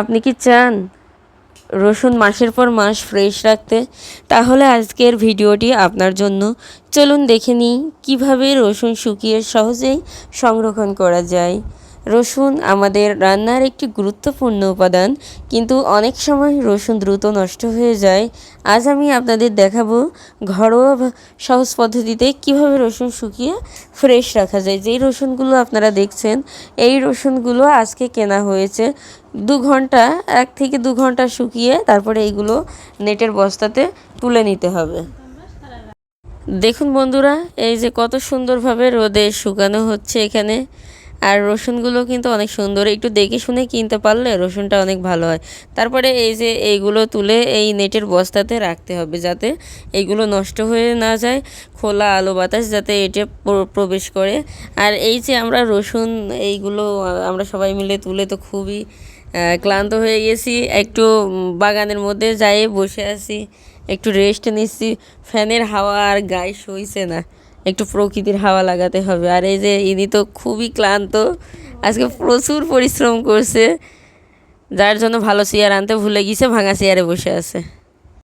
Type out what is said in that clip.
আপনি কি চান রসুন মাসের পর মাস ফ্রেশ রাখতে? তাহলে আজকের ভিডিওটি আপনার জন্য। চলুন দেখে নিই কীভাবে রসুন শুকিয়ে সহজেই সংরক্ষণ করা যায়। রসুন আমাদের রান্নার একটি গুরুত্বপূর্ণ উপাদান, কিন্তু অনেক সময় রসুন দ্রুত নষ্ট হয়ে যায়। আজ আমি আপনাদের দেখাবো ঘরোয়া সহজ পদ্ধতিতে কীভাবে রসুন শুকিয়ে ফ্রেশ রাখা যায়। যেই রসুনগুলো আপনারা দেখছেন, এই রসুনগুলো আজকে কেনা হয়েছে দু ঘণ্টা, এক থেকে দু ঘণ্টা শুকিয়ে তারপরে এইগুলো নেটের বস্তাতে তুলে নিতে হবে। দেখুন বন্ধুরা, এই যে কত সুন্দরভাবে রোদে শুকানো হচ্ছে এখানে। আর রসুনগুলো কিন্তু অনেক সুন্দর। একটু দেখে শুনে কিনতে পারলে রসুনটা অনেক ভালো হয়। তারপরে এই যে এইগুলো তুলে এই নেটের বস্তাতে রাখতে হবে যাতে এইগুলো নষ্ট হয়ে না যায়, খোলা আলো বাতাস যাতে এটা প্র- প্রবেশ করে। আর এই যে আমরা রসুন এইগুলো আমরা সবাই মিলে তুলে তো খুবই ক্লান্ত হয়ে গেছি। একটু বাগানের মধ্যে যাই বসে আছি, একটু রেস্ট নিচ্ছি। ফ্যানের হাওয়া আর গায়ে সইছে না। একটু প্রকৃতির হাওয়া লাগাতে হবে। আর এই যে ইনি তো খুবই ক্লান্ত, আজকে প্রচুর পরিশ্রম করছে, যার জন্য ভালো চেয়ার আনতে ভুলে গিয়েছে, ভাঙা চেয়ারে বসে আছে।